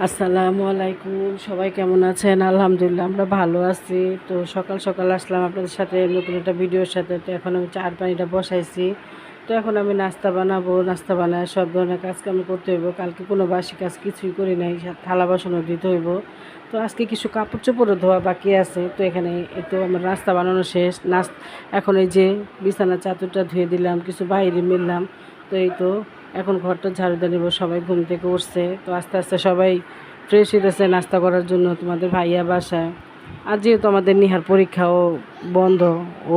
আসসালামু আলাইকুম, সবাই কেমন আছেন? আলহামদুলিল্লাহ, আমরা ভালো আছি। তো সকাল সকাল আসলাম আপনাদের সাথে নতুন একটা ভিডিওর সাথে। তো এখন আমি চার পানিটা বসাইছি। তো এখন আমি নাস্তা বানাবো। নাস্তা বানায় সব ধরনের কাজ কাম করতে হইব। কালকে কোনো বাসি কাজ কিছুই করি নাই থালা বাসনও দিতে হইব। তো আজকে কিছু কাপড় চোপড়ও ধোয়া বাকি আছে। তো এখানে তো আমার নাস্তা বানানো শেষ। নাস এখন এই যে বিছানা চাদরটা ধুয়ে দিলাম, কিছু বাইরে মিললাম। তো এই তো এখন ঘরটা ঝাড়ু দিয়ে নেব, সবাই ঘুম থেকে উঠছে। তো আস্তে আস্তে সবাই ফ্রেশ হইতেছে, নাস্তা করার জন্য তোমাদের ভাইয়া বাসায়। আর যেহেতু আমাদের নিহার পরীক্ষাও বন্ধ, ও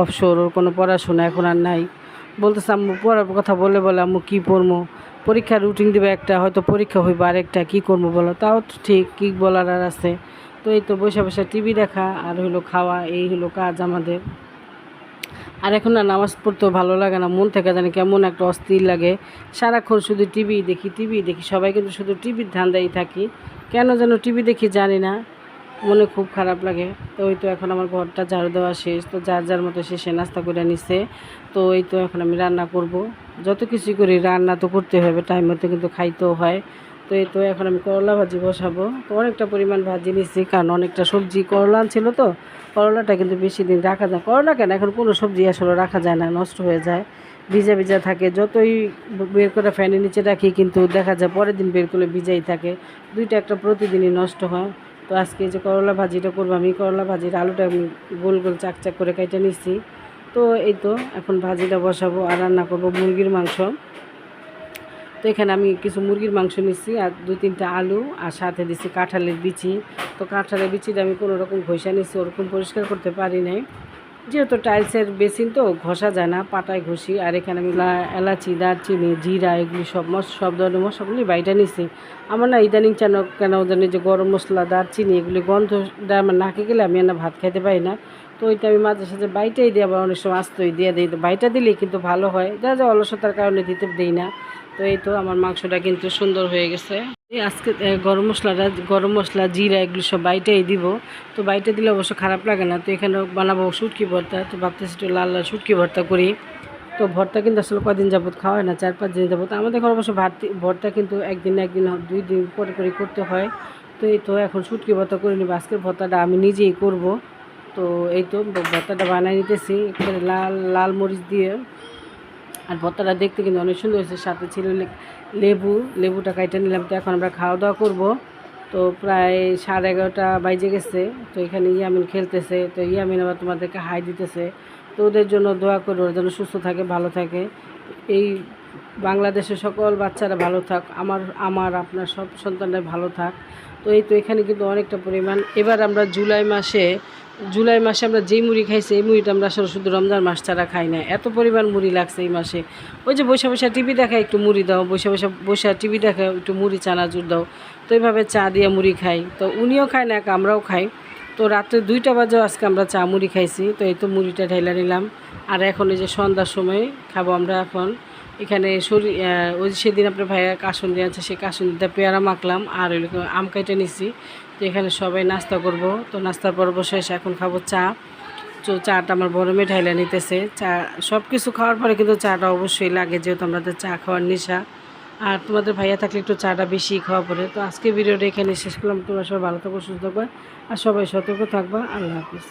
অবসর ওর কোনো পড়াশোনা এখন আর নাই। বলতেছে, আম্মু, পড়ার কথা বলে বলে, আম্মু, কী পড়ব পরীক্ষার রুটিন দেবে একটা, হয়তো পরীক্ষা হইবে আরেকটা, কী করব বলো? তাও তো ঠিক, কী বলার আর আছে। তো এই তো বসে বসে টিভি দেখা, আর হলো খাওয়া, এই হলো কাজ আমাদের। আর এখন না নামাজ পড়তেও ভালো লাগে না, মন থেকে জানি কেমন একটা অস্থির লাগে। সারাক্ষণ শুধু টিভি দেখি টিভি দেখি, সবাই কিন্তু শুধু টিভির ধান্দাই থাকি। কেন যেন টিভি দেখি জানি না, মনে খুব খারাপ লাগে। তো ওই তো এখন আমার ঘরটা ঝাড়ু দেওয়া শেষ, তো যার যার মতো শেষে নাস্তা করে নিছে। তো এই তো এখন আমি রান্না করব। যত কিছু করি রান্না তো করতে হবে টাইম মতো কিন্তু খাইতেও হয়। তো এই তো এখন আমি করলা ভাজি বসাবো। তো অনেকটা পরিমাণ ভাজি নিচ্ছি কারণ অনেকটা সবজি করলা ছিল তো। করলাটা কিন্তু বেশি দিন রাখা যায় করলা কেন? এখন কোনো সবজি আসলে রাখা যায় না, নষ্ট হয়ে যায়। ভিজা ভিজা থাকে, যতই বের করে ফ্যানের নিচে রাখি, কিন্তু দেখা যায় পরের দিন বের করলে ভিজাই থাকে। দুইটা একটা প্রতিদিনই নষ্ট হয়। তো আজকে যে করলা ভাজিটা করব আমি, করলা ভাজির আলুটা আমি গোল গোল চাক চাক করে কেটে নিচ্ছি তো এই তো এখন ভাজিটা বসাবো আর রান্না করব মুরগির মাংস। তো এখানে আমি কিছু মুরগির মাংস নিচ্ছি আর দুই তিনটা আলু আর সাথে দিচ্ছি কাঁঠালের বিচি। তো কাঁঠালের বিচিটা আমি কোনো রকম ঘষা নিচ্ছি, ওরকম পরিষ্কার করতে পারি নাই। যেহেতু টাইলসের বেসিন তো ঘষা যায় না, পাটায় ঘষি। আর এখানে আমি এলাচি, দারচিনি, জিরা, এগুলি সব মশ সব ধরনের মশলাগুলি বাইটা নিছি আমার না ইদানিং কেন কেন জানি যে গরম মশলা, দারচিনি এগুলি গন্ধটা আমার নাকে গেলে আমি না ভাত খাইতে পারি না। তো ওইটা আমি মাঝে সাঝে বাইটাই দিই আবার অনেক সময় আস্তই দিয়ে দিই। তো বাইটা দিলেই কিন্তু ভালো হয়। যা যা অলসতার কারণে দিতে দিই না। তো এই তো আমার মাংসটা কিন্তু সুন্দর হয়ে গেছে। এই আজকে গরম মশলাটা, গরম মশলা, জিরা, এগুলো সব বাইটাই দিব। তো বাইটা দিলে অবশ্য খারাপ লাগে না। তো এখানে বানাবো শুটকি ভর্তা। তো ভাবতেছি একটু লাল লাল শুটকি ভর্তা করি। তো ভর্তা কিন্তু আসলে কদিন যাবত খাওয়া হয় না, চার পাঁচ দিন যাবত আমাদের ঘরে অবশ্য ভাত, ভর্তা কিন্তু একদিন একদিন, দুই দিন পরে করে করতে হয়। তো এই তো এখন শুটকি ভর্তা করে নিব। আজকের ভর্তাটা আমি নিজেই করব। তো এই তো ভর্তাটা বানিয়ে নিতেছি। লাল লাল মরিচ দিয়ে আর ভর্তাটা দেখতে কিন্তু অনেক সুন্দর হয়েছে, সাথে ছিল লেবু, লেবুটা কাইটে নিলাম, তো এখন আমরা খাওয়া দাওয়া করব। তো প্রায় সাড়ে এগারোটা বাইজে গেছে, তো এখানে ইয়ামিন খেলতেছে, তো ইয়ামিন আবার তোমাদেরকে হাই দিতেছে। তো ওদের জন্য দোয়া করো ওরা যেন সুস্থ থাকে, ভালো থাকে। এই বাংলাদেশের সকল বাচ্চারা ভালো থাক, আমার আমার, আপনার সব সন্তানরা ভালো থাক। তো এই তো এখানে কিন্তু অনেকটা পরিমাণ। এবার আমরা জুলাই মাসে জুলাই মাসে আমরা যেই মুড়ি খাইছি, এই মুড়িটা আমরা আসলে শুধু রমজান মাস ছাড়া খাই না এত পরিমাণ মুড়ি লাগছে এই মাসে। ওই যে বসে বসে টিভি দেখা একটু মুড়ি দাও, বসে বসে বসে টিভি দেখা একটু মুড়ি চানাচুর দাও। তো এইভাবে চা দিয়ে মুড়ি খাই। তো উনিও খায় না আমরাও খাই। তো রাত্রে দুইটা বাজেও আজকে আমরা চা মুড়ি খাইছি। তো এই তো মুড়িটা ঢেলা নিলাম। আর এখন এই যে সন্ধ্যার সময় খাব আমরা এখন। এখানে শরীর ওই সেদিন আপনার ভাইয়া কাসন দিয়ে আছে, সেই কাসন দিয়ে পেয়ারা মাখলাম আর ওই আম কেটে নিছি। তো এখানে সবাই নাস্তা করব। তো নাস্তার পর্ব শেষ, এখন খাব চা। তো চাটা আমার বড় মেয়ে ঢাইলা নিতেছে। চা সব কিছু খাওয়ার পরে কিন্তু চাটা অবশ্যই লাগে, যেহেতু আমাদের চা খাওয়ার নেশা। আর তোমাদের ভাইয়া থাকলে একটু চাটা বেশি খাওয়া পড়ে তো আজকে ভিডিওটা এখানে শেষ করলাম। তোমরা সবাই ভালো থাকো, সুস্থ থাকবে আর সবাই সতর্ক থাকবা। আল্লাহ হাফিজ।